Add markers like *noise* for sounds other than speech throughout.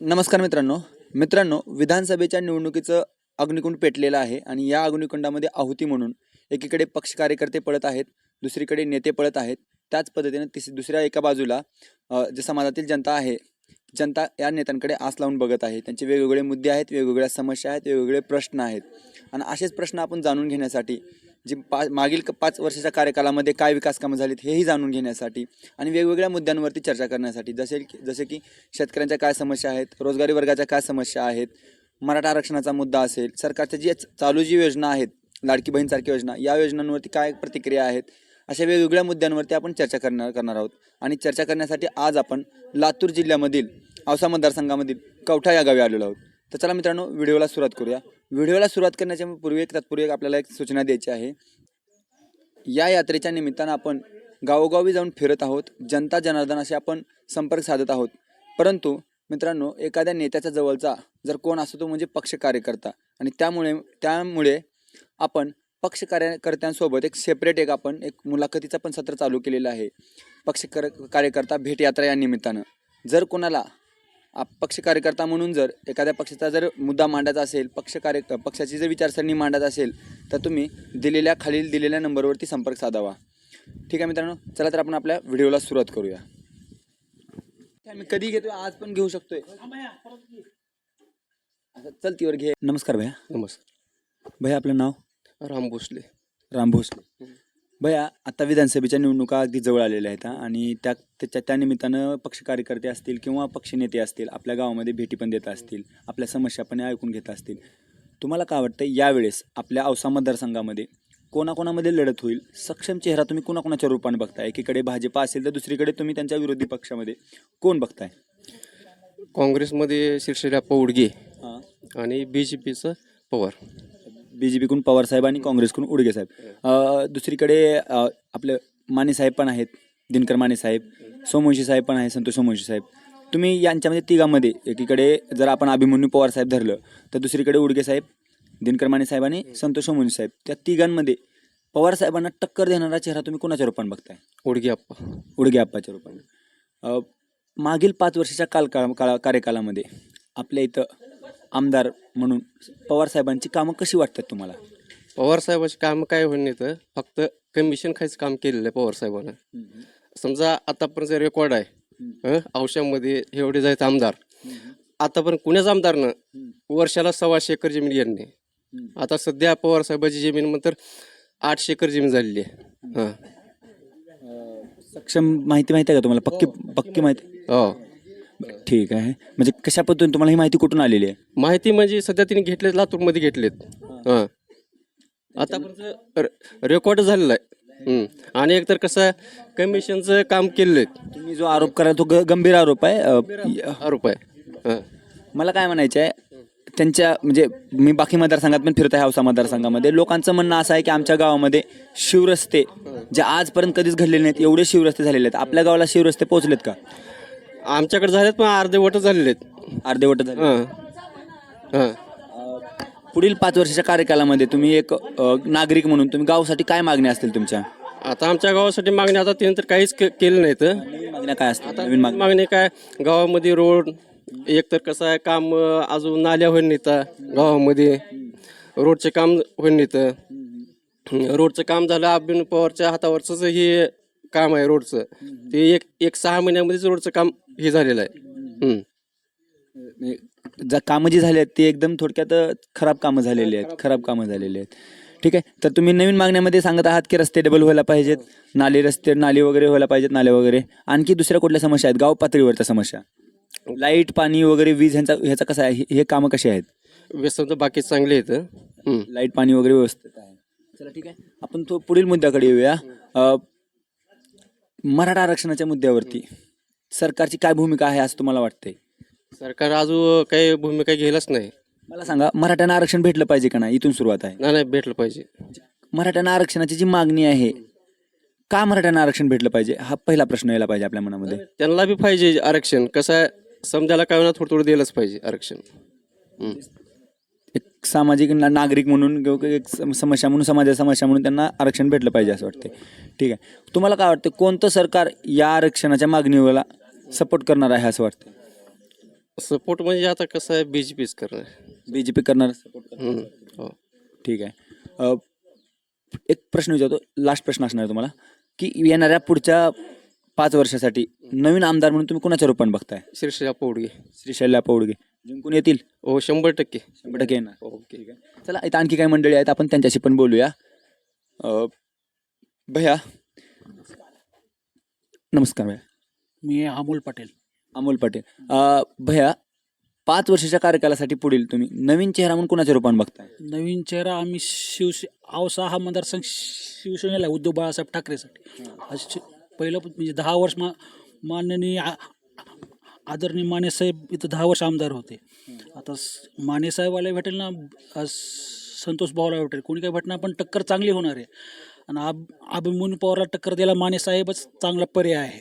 नमस्कार मित्रांनो. मित्रांनो विधानसभेच्या निवडणुकीचं अग्निकुंड पेटलेलं आहे आणि या अग्निकुंडामध्ये आहुती म्हणून एकीकडे पक्ष कार्यकर्ते पळत आहेत दुसरीकडे नेते पळत आहेत. त्याच पद्धतीने तिस दुसऱ्या एका बाजूला जे समाजातील जनता आहे जनता या नेत्यांकडे आस लावून बघत आहे. त्यांचे वेगवेगळे मुद्दे आहेत वेगवेगळ्या समस्या आहेत वेगवेगळे प्रश्न आहेत. आणि असेच प्रश्न आपण जाणून घेण्यासाठी जी पा मागील क- पाच वर्षाच्या कार्यकालामध्ये काय विकास कामं झालीत हेही जाणून घेण्यासाठी आणि वेगवेगळ्या मुद्द्यांवरती चर्चा करण्यासाठी जसे की जसे की शेतकऱ्यांच्या काय समस्या आहेत रोजगारी वर्गाच्या काय समस्या आहेत मराठा आरक्षणाचा मुद्दा असेल सरकारच्या जी चालू जी योजना आहेत लाडकी बहीणसारखी योजना या योजनांवरती काय प्रतिक्रिया आहेत अशा वेगवेगळ्या मुद्द्यांवरती आपण चर्चा करणार करणार आहोत. आणि चर्चा करण्यासाठी आज आपण लातूर जिल्ह्यामधील औसा मतदारसंघामधील कवठा या गावी आलेलो आहोत. तर चला मित्रांनो व्हिडिओला सुरुवात करूया. व्हिडिओला सुरुवात करण्याच्या पूर्वी एक तात्पूर्वी एक आपल्याला एक सूचना द्यायची आहे. या यात्रेच्या निमित्तानं आपण गावोगावी जाऊन फिरत आहोत. जनता जनार्दन असे आपण संपर्क साधत आहोत. परंतु मित्रांनो एखाद्या नेत्याच्या जवळचा जर कोण असतो तो म्हणजे पक्ष कार्यकर्ता. आणि त्यामुळे त्यामुळे आपण पक्ष कार्यकर्त्यांसोबत एक सेपरेट एक आपण एक मुलाखतीचं पण सत्र चालू केलेलं आहे. पक्ष कर कार्यकर्ता भेट यात्रा या निमित्तानं. जर कोणाला आप- पक्ष कार्यकर्ता म्हणून जर एखाद्या पक्षाचा जर मुद्दा मांडायचा असेल पक्ष कार्य पक्षाची जर विचारसरणी मांडत असेल तर तुम्ही दिलेल्या खालील दिलेल्या नंबरवरती संपर्क साधावा. ठीक आहे मित्रांनो? चला तर आपण आपल्या व्हिडिओला सुरुवात करूया. मी कधी घेतोय? आज पण घेऊ शकतोय. आता चलतीवर घे. नमस्कार भैया. नमस्कार. भैया आपलं नाव? राम भोसले. राम भोसले. भैया आता विधानसभेच्या निवडणुका अगदी जवळ आलेल्या आहेत हा. आणि त्या त्याच्या त्या निमित्तानं पक्ष कार्यकर्ते असतील किंवा पक्ष नेते असतील आपल्या गावामध्ये भेटी पण देत असतील आपल्या समस्या पण ऐकून घेत असतील. तुम्हाला काय वाटतं यावेळेस आपल्या औसा मतदारसंघामध्ये कोणाकोणामध्ये लढत होईल? सक्षम चेहरा तुम्ही कोणाकोणाच्या रूपाने बघताय? एकीकडे भाजपा असेल तर दुसरीकडे तुम्ही त्यांच्या विरोधी पक्षामध्ये. कोण बघताय? काँग्रेसमध्ये शिरशिरा पौडगे हां. आणि B J पीचं Pawar. B J पीकडून Pawar साहेब आणि काँग्रेसकडून उडगे साहेब. अ, दुसरीकडे आपले माने साहेब पण आहेत दिनकर माने साहेब सोमवंशी साहेब पण आहेत संतोष सोमवंशी साहेब. तुम्ही यांच्यामध्ये तिघांमध्ये एकीकडे जर आपण अभिमन्यू पवार साहेब धरलं तर दुसरीकडे उडगे साहेब दिनकर माने साहेब आणि संतोष सोमवंशी साहेब. त्या तिघांमध्ये पवार साहेबांना टक्कर देणारा चेहरा तुम्ही कोणाच्या रूपाने बघताय? उडगे आप्पा. उडगे आप्पाच्या रूपाने. मागील पाच वर्षाच्या कालकाळ काळा कार्यकालामध्ये आपल्या इथं आमदार म्हणून पवार साहेबांची कामं कशी वाटतात तुम्हाला? पवार साहेबाचे काम काय होईल नाही तर फक्त कमिशन खायचं काम केलेलं आहे पवार साहेबानं. समजा आतापर्यंत रेकॉर्ड आहे हं, औषधामध्ये एवढे जायचं आमदार. आतापर्यंत कुण्याच आमदारनं वर्षाला सव्वाशे एकर जमीन घेणे आता सध्या पवार साहेबाची जमीन म्हणतर आठशे एकर जमीन झालेली आहे. हां सक्षम माहिती माहिती आहे का तुम्हाला? पक्की पक्की माहिती? हो. ठीक आहे. म्हणजे कशा पद्धतीने तुम्हाला ही माहिती कुठून आलेली आहे? माहिती म्हणजे सध्या तिने घेतलेत लातूरमध्ये घेतलेत. हां. आतापर्यंत रेकॉर्ड झालेला आहे. हम्म. आणि एकतर कसं कमिशनचं काम केलेलं आहे. तुम्ही जो आरोप करा तो ग- गंभीर आरोप आहे. अ, आरोप. आहे. हां. मला काय म्हणायचं आहे त्यांच्या म्हणजे मी बाकी मतदारसंघात पण फिरत आहे औसा मतदारसंघामध्ये. लोकांचं म्हणणं असं आहे की आमच्या गावामध्ये शिवरस्ते जे आजपर्यंत कधीच घडलेले नाहीत एवढे शिवरस्ते झालेले आहेत. आपल्या गावाला शिवरस्ते पोहोचलेत का? आमच्याकडे झालेत पण अर्धेवट झालेले आहेत. अर्धेवट झाले हां. हां. पुढील पाच वर्षाच्या कार्यकालामध्ये तुम्ही एक अ, नागरिक म्हणून तुम्ही गावासाठी काय मागण्या असतील तुमच्या? आता आमच्या गावासाठी मागणी आता तिने तर काहीच के- केलं नाही तर नवीन मागण्या काय असतील? नवीन मागण्या? मागणी काय? गावामध्ये रोड एकतर कसं आहे काम अं, अजून नाल्या होईल नाही तर गावामध्ये रोडचे काम होईल नाही तर रोडचं काम झालं अभिन पवारच्या हातावरच हे काम आहे रोडचं. ते एक एक सहा महिन्यामध्येच रोडचं काम हे झालेलं आहे. हम्म. ज्या कामं जी झाली आहेत ती एकदम थोडक्यात अ, खराब कामं झालेली आहेत. खराब कामं झालेली आहेत. ठीक आहे? तर तुम्ही नवीन मागण्यामध्ये सांगत आहात की रस्ते डबल व्हायला पाहिजेत नाले रस्ते नाली वगैरे व्हायला पाहिजेत नाले वगैरे. आणखी दुसऱ्या कुठल्या समस्या आहेत? गाव पातळीवरच्या समस्या. लाइट पाणी वगैरे वीज ह्यांचा ह्याचा कसं आहे? हे- हे कामं कसे आहेत? व्यसन तर बाकी चांगले आहेत हम्म. लाइट पाणी वगैरे व्यवस्थित आहे. चला ठीक आहे. आपण तो पुढील मुद्द्याकडे येऊया. अ, मराठा आरक्षणाच्या मुद्द्यावरती. सरकारची काय भूमिका आहे असं तुम्हाला वाटतंय? सरकार अजून काही भूमिका घ्यायलाच नाही. मला सांगा मराठ्यांना आरक्षण भेटलं पाहिजे का नाही? इथून सुरुवात आहे. नाही नाही भेटलं पाहिजे. मराठ्यांना आरक्षणाची जी मागणी आहे का मराठ्यांना आरक्षण भेटलं पाहिजे? हा पहिला प्रश्न यायला पाहिजे आपल्या मनामध्ये. त्यांना बी पाहिजे आरक्षण. कसं आहे समजायला काय होणार थोडं थोडं दिलंच पाहिजे आरक्षण. हम्म. एक सामाजिक ना- नागरिक म्हणून किंवा एक सम- समस्या म्हणून समाजाची समस्या म्हणून त्यांना आरक्षण भेटलं पाहिजे असं वाटते ठीक आहे. तुम्हाला काय वाटतं कोणतं सरकार या आरक्षणाच्या मागणीला सपोर्ट करणार आहे असं वाटतं सपोर्ट म्हणजे आता कसं आहे बी जे पीच करणं बी जे पी करणार सपोर्ट हम्म, हो. ठीक आहे. अ, एक प्रश्न विचारतो लास्ट प्रश्न असणार आहे तुम्हाला की येणाऱ्या पुढच्या पाच वर्षासाठी. नवीन आमदार म्हणून तुम्ही कोणाच्या रूपाने बघताय? शीर्षया पोडगे. श्री शैल्या पौडगे. जिंकून येतील? हो शंभर टक्के. शंभर टक्के येणार. ओके. चला इथं आणखी काही मंडळी आहेत. आपण त्यांच्याशी पण बोलूया. अ, भैया. नमस्कार भैया. मी अमोल पटेल. अमोल पटेल. अ, भैया पाच वर्षाच्या कार्यकालासाठी पुढील तुम्ही नवीन चेहरा म्हणून कोणाच्या रूपाने बघताय? नवीन चेहरा आम्ही शिवसे औसा हा मतदारसंघ शिवसेनेला आहे, उद्धव बाळासाहेब ठाकरेसाठी. आज शि- पहिलं म्हणजे दहा वर्ष मा माननीय आदरणीय माने साहेब इथं दहा वर्ष आमदार होते. आता स- माने साहेबाला भेटेल ना संतोष भाऊला भेटेल. कोणी काय भेटणार पण टक्कर चांगली होणार आहे. आणि अब अभिमन्यू पवारला टक्कर द्यायला माने साहेबच चांगला पर्याय आहे.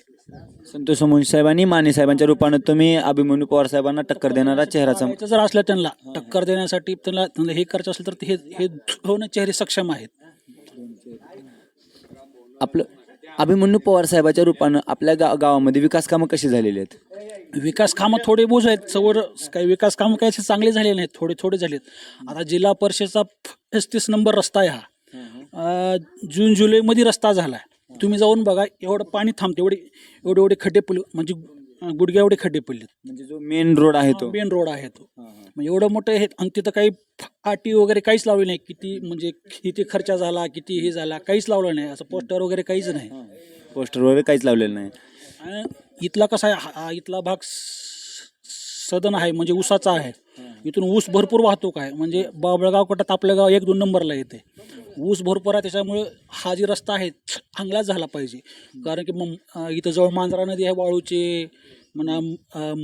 संतोष सोमवंशी साहेबांनी माने साहेबांच्या रूपानं तुम्ही अभिमन्यू पवार साहेबांना टक्कर देणारा चेहराचा जर असलं त्यांना टक्कर देण्यासाठी त्यांना त्यांना हे करायचं असेल तर ते हे हे दोन चेहरे सक्षम आहेत. आपलं अभिमन्यू पवार साहेबाच्या रूपानं आपल्या गा गावामध्ये विकास कामं कशी झालेली आहेत? विकास कामं थोडे बोज आहेत. सवर काही विकास कामं काही असे चांगले झाले नाहीत. थोडे थोडे झालेत. आता जिल्हा परिषदचा पस्तीस नंबर रस्ता आहे हा. अं, जून जुलैमध्ये रस्ता झाला तुम्ही जाऊन बघा एवढं पाणी थांबते एवढे एवढे एवढे खड्डे पुल म्हणजे अं, गुडघ्या एवढे खड्डे पडलेत. म्हणजे जो मेन रोड आहे तो. मेन रोड आहे तो. म्हणजे एवढं मोठं हे आणि तिथं काही फाटी वगैरे काहीच लावली नाही. किती म्हणजे किती खर्च झाला किती हे झाला काहीच लावलं नाही. असं पोस्टर वगैरे काहीच नाही. पोस्टर वगैरे काहीच लावलेलं नाही. आणि इथला कसा आहे? हा- हा इथला भाग स- सदन आहे म्हणजे ऊसाचा आहे. इथून ऊस भरपूर वाहतूक आहे म्हणजे बाबळगाव कटात आपलं गाव एक दोन नंबरला येते. ऊस भरपूर आहे त्याच्यामुळे हा जे रस्ता आहे *tsk* चांगलाच झाला पाहिजे. कारण की मग इथं जवळ मांजरा नदी आहे वाळूचे म्हणा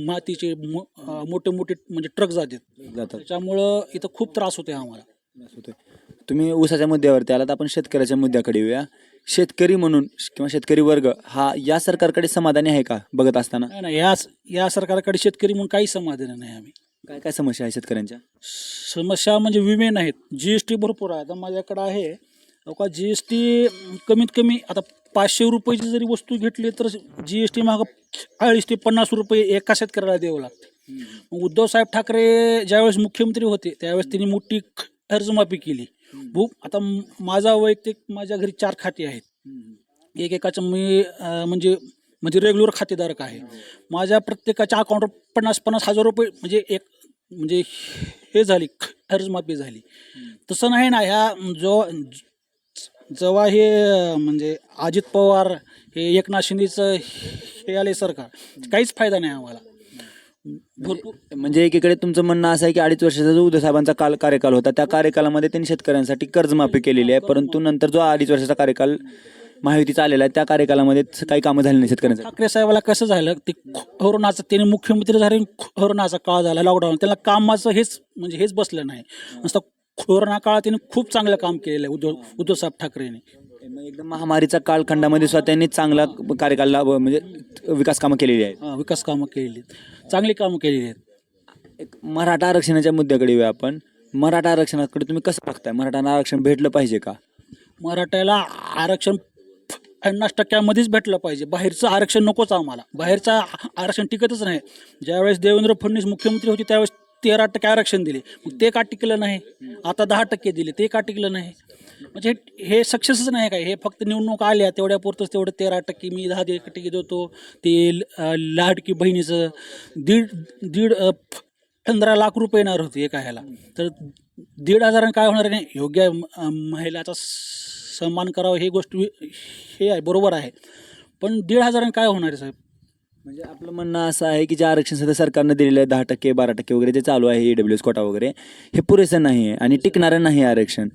मातीचे मोठे मोठे म्हणजे ट्रक जातात. जातात. त्याच्यामुळं इथं खूप त्रास होते आम्हाला. तुम्ही ऊसाच्या मुद्द्यावरती आलात आपण शेतकऱ्याच्या मुद्द्याकडे येऊया. शेतकरी म्हणून किंवा शेतकरी वर्ग हा या सरकारकडे समाधानी आहे का बघत असताना? नाही या या सरकारकडे शेतकरी म्हणून काही समाधान नाही आम्ही. काय काय समस्या आहे शेतकऱ्यांच्या? समस्या म्हणजे विमे नाहीत. जी एस टी भरपूर आहे. आता माझ्याकडं आहे. का जी एस टी कमीत कमी आता पाचशे रुपयाची जरी वस्तू घेतली तर जी एस टी मागं चाळीस ते पन्नास रुपये एका शेतकऱ्याला द्यावं लागते. मग उद्धव साहेब ठाकरे ज्यावेळेस मुख्यमंत्री होते त्यावेळेस त्यांनी मोठी कर्जमाफी केली. भू आता माझा वैयक्तिक माझ्या घरी चार खाते आहेत. एक एकाचं मी म्हणजे म्हणजे रेग्युलर खातेधारक आहे. माझ्या प्रत्येकाच्या अकाउंटवर पन्नास पन्नास हजार रुपये म्हणजे एक म्हणजे हे झाली कर्जमाफी झाली. तसं नाही ना ह्या जो जेव्हा हे म्हणजे अजित पवार हे एकनाथ शिंदेचं हे आले सरकार काहीच फायदा नाही आम्हाला. भरपूर म्हणजे एकीकडे तुमचं म्हणणं असं आहे की अडीच वर्षाचा जो उद्धव साहेबांचा काल कार्यकाल होता त्या कार्यकालामध्ये त्यांनी शेतकऱ्यांसाठी कर्जमाफी केलेली आहे परंतु नंतर जो अडीच वर्षाचा कार्यकाल महायुतीचा आलेला आहे त्या कार्यकालामध्ये काही कामं झाली नाही शेतकऱ्यांसाठी ठाकरे साहेबाला कसं झालं? ते कोरोनाचं त्यांनी मुख्यमंत्री झाले कोरोनाचा काळ झाला लॉकडाऊन त्याला कामाचं हेच म्हणजे हेच बसलं नाही. नुसतं कोरोना काळात त्यांनी खूप चांगलं काम केलेलं आहे उद्धव उद्धव साहेब ठाकरेंनी. एकदम महामारीचा कालखंडामध्ये सुद्धा त्यांनी चांगला कार्यकाल म्हणजे विकास कामं केलेली आहेत. हा, विकास कामं केलेली आहेत. चांगली कामं केलेली आहेत. एक मराठा आरक्षणाच्या मुद्द्याकडे येऊया आपण. मराठा आरक्षणाकडे तुम्ही कसं बघताय? मराठा आरक्षण भेटलं पाहिजे का? मराठ्याला आरक्षण पन्नास टक्क्यामध्येच भेटलं पाहिजे. बाहेरचं आरक्षण नकोच आम्हाला. बाहेरचं आरक्षण टिकतच नाही. ज्यावेळेस देवेंद्र फडणवीस मुख्यमंत्री होते त्यावेळेस तेरा टक्के आरक्षण दिले. मग ते का टिकलं नाही? आता दहा टक्के दिले. ते का टिकलं नाही? म्हणजे हे- हे सक्सेसच नाही काय? हे फक्त निवडणूक आल्या तेवढ्या पुरतंच तेवढं तेरा टक्के मी दहा टक्के देतो. ते लाडकी बहिणीचं दीड दीड पंधरा लाख रुपये येणार होते एका ह्याला. तर दीड हजारांनी काय होणार नाही योग्य महिलाचा सन्मान करावा ही गोष्ट हे आहे बरोबर आहे. पण दीड हजारांनी काय होणार आहे साहेब? म्हणजे आपलं म्हणणं असं आहे की जे आरक्षण सध्या सरकारनं दिलेलं आहे दहा टक्के बारा टक्के वगैरे जे चालू आहे ईडब्ल्यू एस कोटा वगैरे हे पुरेसं नाही आहे आणि टिकणारं नाही आरक्षण.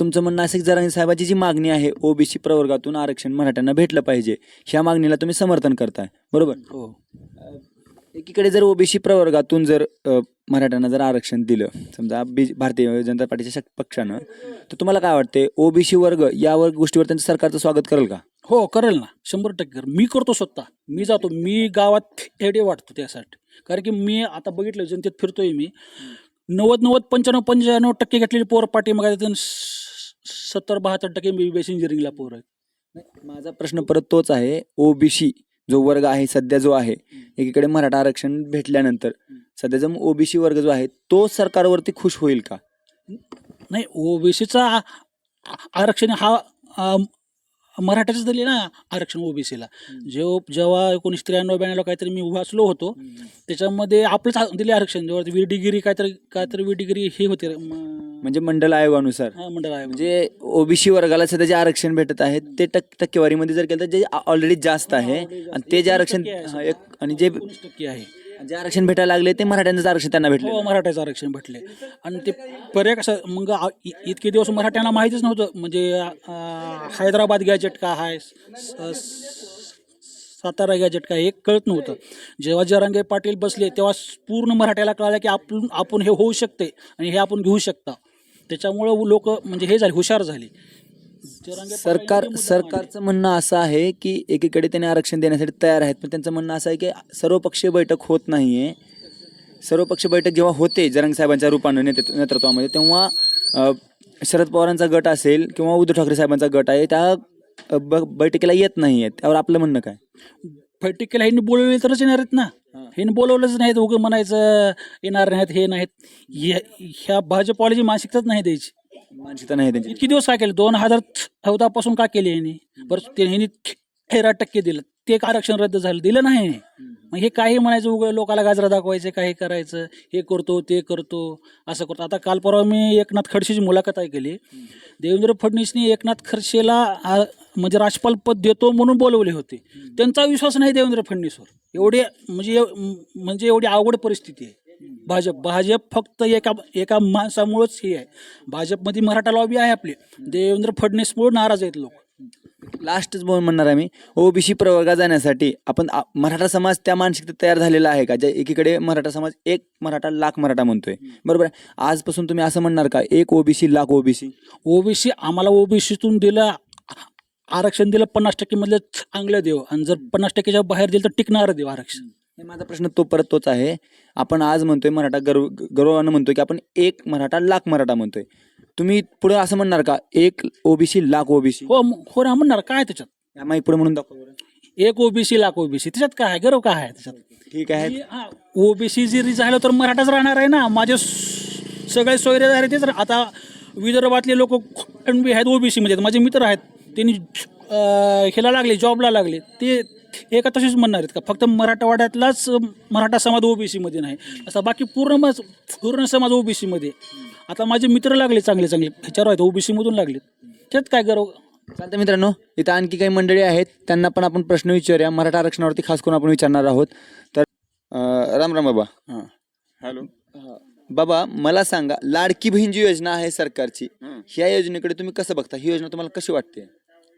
तुमचं म्हणणं असं की जरांगी साहेबाची जी मागणी आहे ओबीसी प्रवर्गातून आरक्षण मराठ्यांना भेटलं पाहिजे ह्या मागणीला तुम्ही समर्थन करताय बरोबर? हो. एकीकडे जर ओबीसी प्रवर्गातून जर मराठ्यांना जर आरक्षण दिलं समजा बी भारतीय जनता पार्टीच्या शक- पक्षानं तर तुम्हाला काय वाटते ओबीसी वर्ग या वर्ग गोष्टीवर त्यांचं सरकारचं स्वागत करेल का? हो करेल ना. शंभर टक्के करेल. मी करतो स्वतः. मी जातो. मी गावात हेडे वाटतो त्यासाठी. कारण की मी आता बघितलं जनतेत फिरतोय मी. नव्वद नव्वद पंच्याण्णव पंच्याण्णव टक्के घेतलेली पोर पाठी मग सत्तर बहात्तर टक्के बी बी एस इंजिनिअरिंगला पोर आहेत. माझा प्रश्न परत तोच आहे. ओबीसी जो वर्ग आहे सध्या जो आहे एकीकडे मराठा आरक्षण भेटल्यानंतर सध्याचा ओबीसी वर्ग जो आहे तो सरकारवरती खुश होईल का? नाही ओबीसीचा आरक्षण हा आ, मराठ्याच दिले ना आरक्षण ओबीसीला जेव्हा जेव्हा एकोणीसशे त्र्याण्णव ब्याण्णवला काहीतरी मी वाचलो होतो त्याच्यामध्ये आपलंच दिले आरक्षण. जेव्हा वी डिग्री काहीतरी काहीतरी वी डिग्री हे होते म्हणजे मंडल आयोगानुसार. हा, मंडळ आहे म्हणजे ओबीसी वर्गाला सध्या जे आरक्षण भेटत आहे ते टक टक्केवारीमध्ये जर केलं तर जे ऑलरेडी जास्त आहे आणि ते जे आरक्षण एक आणि जे टक्के आहे. जे आरक्षण भेटायला लागले ते मराठ्यांचं आरक्षण त्यांना भेटले. हो मराठ्याचं आरक्षण भेटले. आणि ते पर्याय कसं मग आ- इ- इतके दिवस मराठ्यांना माहितीच नव्हतं. म्हणजे अं, हैदराबाद गॅजेट का आहे स- स- सातारा गॅजेट काय हे कळत नव्हतं. जेव्हा जरांगे पाटील बसले तेव्हा पूर्ण मराठ्याला कळालं की आपण आपण हे होऊ शकते आणि हे आपण घेऊ शकता. त्याच्यामुळं लोक म्हणजे हे झाले हुशार झाले. सरकार सरकारचं म्हणणं असं आहे की एकीकडे त्यांनी आरक्षण देण्यासाठी तयार आहेत पण त्यांचं म्हणणं असं आहे की सर्वपक्षीय बैठक होत नाहीये. सर्वपक्षीय बैठक जेव्हा होते जरंग साहेबांच्या रूपानं नेतृत्व नेतृत्वामध्ये तेव्हा शरद पवारांचा गट असेल किंवा उद्धव ठाकरे साहेबांचा गट आहे त्या ब- बैठकीला येत नाहीये त्यावर आपलं म्हणणं काय? बैठकीला ह्यांनी बोलवले तरच येणार आहेत ना. ह्यांनी बोलवलंच नाहीत उगं म्हणायचं येणार नाहीत हे नाहीत. ह्या- ह्या भाजपवाल्याची मानसिकताच नाही द्यायची. मानसिकता नाही त्यांची इतकी दिवस काय केले? दोन हजार चौदा पासून का केले यांनी? बरं ते ह्यांनी तेरा टक्के दिलं. ते एक आरक्षण रद्द झालं. दिलं नाही. मग हे काही म्हणायचं उघड लोकाला गाजरा दाखवायचे काही करायचं हे करतो ते करतो असं करतो. आता काल परवा मी एकनाथ खडसेची मुलाखत ऐकली. देवेंद्र फडणवीसनी एकनाथ खडसेला आ, म्हणजे राज्यपाल पद देतो म्हणून बोलवले होते. त्यांचा विश्वास नाही देवेंद्र फडणवीसवर. एवढे म्हणजे एव- म्हणजे एवढी अवघड परिस्थिती आहे. भाजप भाजप फक्त एका एका माणसामुळेच हे आहे. भाजपमध्ये मराठा लॉबी आहे आपली. देवेंद्र फडणवीसमुळे नाराज आहेत लोक. लास्टच बोल म्हणणार आहे मी ओबीसी प्रवर्गात जाण्यासाठी आपण आ- मराठा समाज त्या मानसिकता तयार झालेला आहे का? ज्या एकीकडे मराठा समाज एक मराठा लाख मराठा म्हणतोय. बरोबर आहे? आजपासून तुम्ही असं म्हणणार का? एक ओबीसी लाख ओबीसी ओबीसी आम्हाला ओबीसीतून दिलं आरक्षण दिलं पन्नास टक्के मधलं चांगलं देव. आणि जर पन्नास टक्केच्या बाहेर दिलं तर टिकणारं देव आरक्षण. हे माझा प्रश्न तो परत तोच आहे. आपण आज म्हणतोय मराठा गर्व गर्वानं म्हणतोय की आपण एक मराठा लाख मराठा म्हणतोय. तुम्ही पुढे असं म्हणणार का? एक ओबीसी लाख ओबीसी हो म- हो ना म्हणणार. काय त्याच्यात? माईक पुढे म्हणून दाखव बरं. एक ओबीसी लाख ओबीसी त्याच्यात काय आहे? गर्व काय आहे त्याच्यात? ठीक आहे. ओबीसी जरी झालं तर मराठाच राहणार आहे ना. माझे स- सगळे सोयरे आहे तेच रा- आता विदर्भातले लोक बी आहेत ओबीसी मध्ये. माझे मित्र आहेत. त्यांनी अं, ह्याला लागले जॉबला लागले. ते एका तसेच म्हणणार आहेत का? फक्त मराठवाड्यातलाच मराठा समाज ओबीसी मध्ये नाही. असा बाकी पूर्ण मज- पूर्ण समाज ओबीसी मध्ये आता माझे मित्र लागले चांगले चांगले. ह्याच्यावर आहेत ओबीसी मधून लागले त्यात काय गर्व चालतं मित्रांनो इथं आणखी काही मंडळी आहेत. त्यांना पण आपण प्रश्न विचारूया. मराठा आरक्षणावरती खास करून आपण विचारणार आहोत. तर अं, राम राम बाबा. हां. हॅलो. बाबा मला सांगा लाडकी बहीण जी योजना आहे सरकारची हं. ह्या योजनेकडे तुम्ही कसं बघता? ही योजना तुम्हाला कशी वाटते?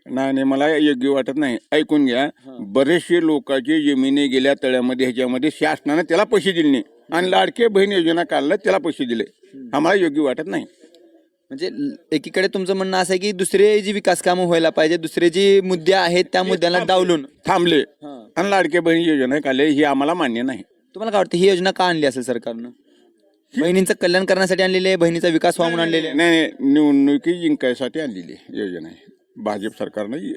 नाही नाही मला योग्य वाटत नाही. ऐकून घ्या. बरेचसे लोकांची जमिनी गेल्या तळ्यामध्ये ह्याच्यामध्ये शासनाने त्याला पैसे दिले नाही. आणि लाडके बहीण योजना काढलं त्याला पैसे दिले. आम्हाला योग्य वाटत नाही. म्हणजे एकीकडे तुमचं म्हणणं असं आहे की दुसरे जी विकास कामं व्हायला पाहिजे दुसरे जी मुद्दे आहेत त्या मुद्द्यांना डावलून. थांबले. आणि लाडके बहीण योजना काढले ही आम्हाला मान्य नाही. तुम्हाला काय वाटतं ही योजना का आणली असेल सरकारनं? बहिणींचं कल्याण करण्यासाठी आणलेली आहे बहिणीचा विकास व्हावा म्हणून आणलेली आहे. नाही नाही निवडणुकी जिंकायसाठी आणलेली योजना आहे भाजप सरकारनं ही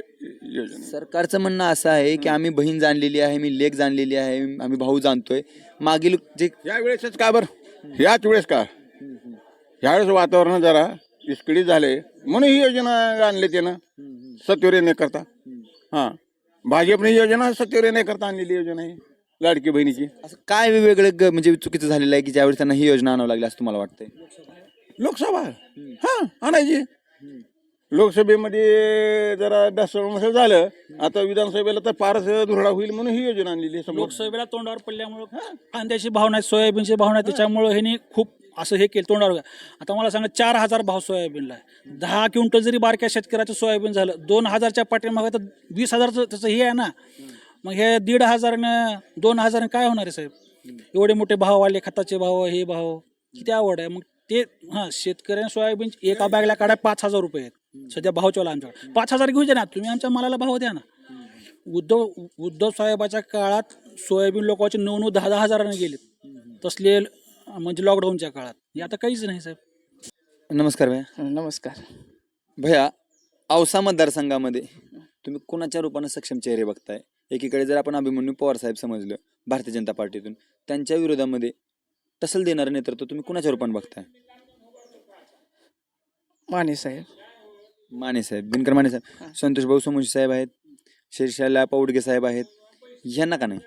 योजना सरकारचं म्हणणं असं आहे की आम्ही बहीण जाणलेली आहे मी लेख जाणलेली आहे आम्ही भाऊ जाणतोय. मागील जे या वेळेसच का बरं? ह्याच वेळेस का? ह्यावेळेस वातावरण जरा विस्कळीत झाले. म्हणून ही योजना आणली त्यानं. सत्वर येणे करता. हां. भाजपने ही योजना सत्वर येणे करता आणलेली योजना आहे लाडकी बहिणीची. असं काय वेगवेगळं म्हणजे चुकीचं झालेलं आहे की ज्यावेळी त्यांना ही योजना आणावं लागली असं तुम्हाला वाटतंय? लोकसभा. हां आणायची. लोकसभेमध्ये जरा दसवं झालं आता विधानसभेला तर फारच धुरळा होईल म्हणून ही योजना आणलेली आहे समोर. लोकसभेला तोंडावर पडल्यामुळं कांद्याची भावना आहे सोयाबीनची भावना आहे त्याच्यामुळं ह्यांनी खूप असं हे केलं तोंडावर. आता मला सांगा चार हजार भाव सोयाबीनला आहे. दहा क्विंटल जरी बारक्या शेतकऱ्याचं सोयाबीन झालं दोन हजारच्या पाठीमागे तर वीस हजारचं त्याचं हे आहे ना. मग हे दीड हजारनं दोन हजारनं काय होणार आहे साहेब? एवढे मोठे भाव आले खताचे भाव हे भाव. किती आवड आहे. मग ते हां शेतकऱ्यांना सोयाबीन एका बॅगला काढाय पाच हजार रुपये आहेत. सध्या भाव चालू आमच्याकडे. पाच हजार घेऊ द्या ना. तुम्ही आमच्या मालाला भाव द्या ना. उद्धव उद्धव साहेबाच्या काळात सोयाबीन लोकांचे नऊ नऊ दहा दहा हजाराने गेलेत. तसले म्हणजे लॉकडाऊनच्या काळात. हे आता काहीच नाही साहेब. नमस्कार भैया. नमस्कार. भैया औसा मतदारसंघामध्ये तुम्ही कोणाच्या रूपानं सक्षम चेहरे बघताय? एकीकडे जर आपण अभिमन्यू पवार साहेब समजलं भारतीय जनता पार्टीतून त्यांच्या विरोधामध्ये टसल देणारं नेतृत्व तुम्ही कुणाच्या रूपाने बघताय? माने साहेब. माने साहेब दिनकर माने साहेब. संतोष भाऊ सोमवंशी साहेब आहेत शिरशाला पाऊडगे साहेब आहेत. यांना का नाही?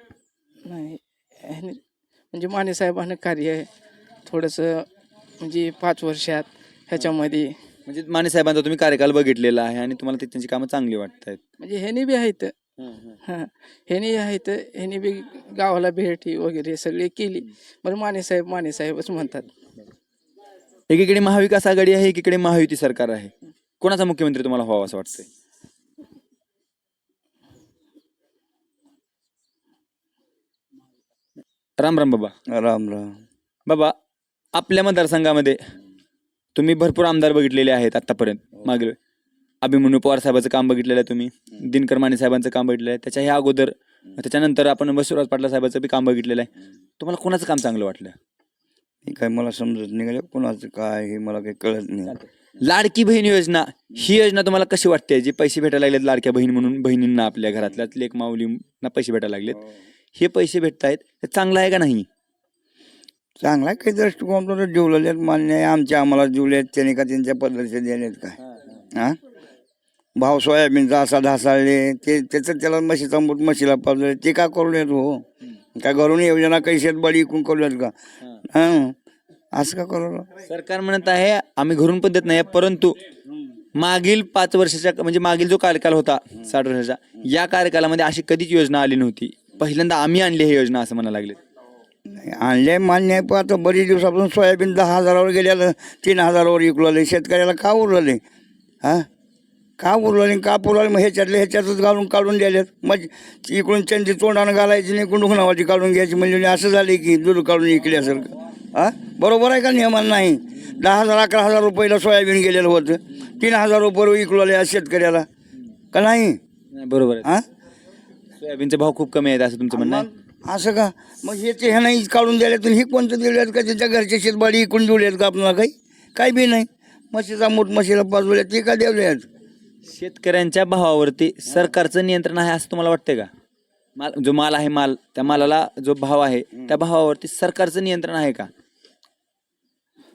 नाही ह्याने म्हणजे माने साहेबांना कार्य थोडंसं म्हणजे पाच वर्षात ह्याच्यामध्ये म्हणजे माने साहेबांचा तुम्ही कार्यकाल बघितलेला आहे आणि तुम्हाला ते त्यांची कामं चांगली वाटत आहेत म्हणजे ह्याने बी आहेत. हां ह्याने आहेत ह्याने बी गावाला भेटी वगैरे सगळी केली. बरं माने साहेब माने साहेबच म्हणतात. एकीकडे महाविकास आघाडी आहे एकीकडे महायुती सरकार आहे. कोणाचा मुख्यमंत्री तुम्हाला व्हावा असं वाटतंय? राम राम बाबा. राम राम. बाबा आपल्या मतदारसंघामध्ये तुम्ही भरपूर आमदार बघितलेले आहेत आतापर्यंत मागील अभिमन्यू पवार साहेबांचं काम बघितलेलं आहे तुम्ही दिनकर माने साहेबांचं काम बघितलेलं आहे त्याच्या ह्या अगोदर त्याच्यानंतर आपण बसवराज पाटला साहेबांचं बी काम बघितलेलं आहे. तुम्हाला कोणाचं काम चांगलं वाटलं? हे काय मला समजत नाही कोणाचं काय हे मला काही कळत नाही. लाडकी बहीण योजना ही योजना तुम्हाला कशी वाटते? जी पैसे भेटायला लागलेत लाडक्या बहीण म्हणून बहिणींना आपल्या घरातल्या लेख माऊलींना पैसे भेटायला लागलेत. हे. पैसे भेटतायत हे चांगलं आहे का नाही? चांगला आहे काही दृष्टिकोन तर जेवलेत मान्य आहे आमच्या आम्हाला जेवलेत त्याने का त्यांच्या पद्धतीचे दिलेत काय? हा भाव सोयाबीनचा असा ढासाळले ते त्याचं त्याला म्हशीचा मूठ म्हशीला पावले ते का करून येत हो? काय घरून योजना कैसेत बळी इकून करूयात का? हा. असं का करू सरकार म्हणत आहे आम्ही घरून पण देत नाही परंतु मागील पाच वर्षाच्या म्हणजे मागील जो कार्यकाल होता साठ वर्षाचा या कार्यकालामध्ये अशी कधीच योजना आली नव्हती. पहिल्यांदा आम्ही आणली ही योजना असं म्हणायला लागले नाही, आणले मान्य आहे पण आता बरीच दिवसापासून सोयाबीन दहा हजारावर गेलेलं तीन हजारावर विकलेलं शेतकऱ्याला का उरलेले हा? का उरलेले का पुरवले मग ह्याच्यातले ह्याच्यातच घालून काढून द्यालेत मग इकडून चंदी तोंडानं घालायची नाही इकडून गुणावाची काढून घ्यायची. म्हणजे असं झाले की दूध काढून इकल्यासारखं. हा बरोबर आहे का नियमान नाही? दहा हजार अकरा हजार रुपयाला सोयाबीन गेलेलं होतं. तीन हजार रुपये आज शेतकऱ्याला. का नाही? बरोबर हा सोयाबीनचे भाव खूप कमी आहेत असं तुमचं म्हणणं आहे? असं का? मग हे ते ह्यानं काढून दिले तर ही कोणतं दिलेत का? त्याच्या घरचे शेतबाडी इकडून दिलेत का आपल्याला काही? काही बी नाही. म्हशीचा मूठ म्हशीला पाजवल्या ते का देवले आहेत शेतकऱ्यांच्या भावावरती सरकारचं नियंत्रण आहे असं तुम्हाला वाटतंय का? माल जो माल आहे माल त्या मालाला जो भाव आहे त्या भावावरती सरकारचं नियंत्रण आहे का?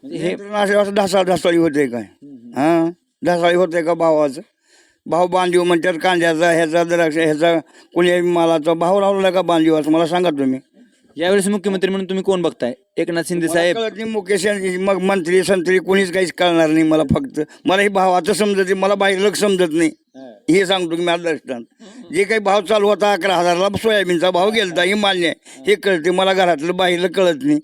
म्हणजे हे हे असं ढासाळ ढासाळी होते काय? हां? ढासाळी होते का भावाचं? भाव बांधीव म्हणतात कांद्याचा ह्याचा द्राक्ष ह्याचा कुणी मालाचा भाव लावला का बांधीव असं मला सांगा तुम्ही. यावेळेस मुख्यमंत्री म्हणून तुम्ही कोण बघताय? एकनाथ शिंदे साहेब. मला कळत नाही मुकेश यांची, मग मंत्री संत्री कोणीच काहीच कळणार नाही मला फक्त. मला हे भावाचं समजत मला बाहेर समजत नाही. हे. सांगतो की माझं दृष्टांत. जे काही भाव चालू होता अकरा हजारला सोयाबीनचा भाव गेलता हे मान्य आहे. हे. कळते मला घरातलं बाहेरलं कळत नाही.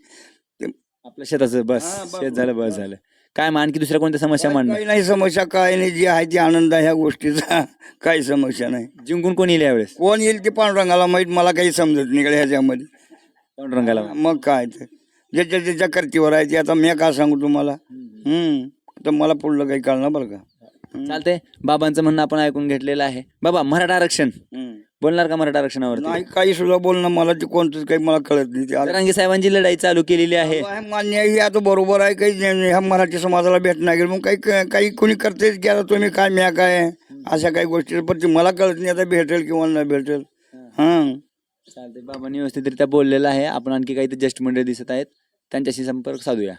ते- आपल्या शेताचं बस. शेत झालं बस झालं. काय मग आणखी दुसऱ्या कोणत्या समस्या मांडणार? काही नाही समस्या काय नाही. जी आहे ती आनंद आहे ह्या गोष्टीचा. *laughs* काही समस्या नाही. जिंकून कोण येईल यावेळेस? कोण येईल ते पांडुरंगाला माहीत मला काही समजत नाही इकडे ह्याच्यामध्ये. पांडुरंगाला मग काय ते? ज्याच्या ज्याच्या करतीवर आहे ते आता मी काय सांगू तुम्हाला? हम्म. तर मला पुढलं काही कळणार बरं का? चालतंय. बाबांचं म्हणणं आपण ऐकून घेतलेलं आहे. बाबा मराठा आरक्षण. हम्म. बोलणार का मराठा आरक्षणावर नाही काही सुद्धा बोलणं मला ते कोणतंच काही मला कळत नाही. ते आता- साहेबांची लढाई चालू केलेली आहे. आहे, मान्य आहे हे आता बरोबर आहे काही नाही, ह्या मराठी समाजाला भेटणार गेलं. मग काही काही कोणी करतेच की आता तुम्ही काय म्या काय? अशा काही गोष्टी पण ते मला कळत नाही आता भेटेल किंवा नाही भेटेल. हां. चालतंय. बाबांनी व्यवस्थितरित्या बोललेलं आहे. आपण आणखी काही ते जस्ट मंडळी दिसत आहेत. त्यांच्याशी संपर्क साधूया.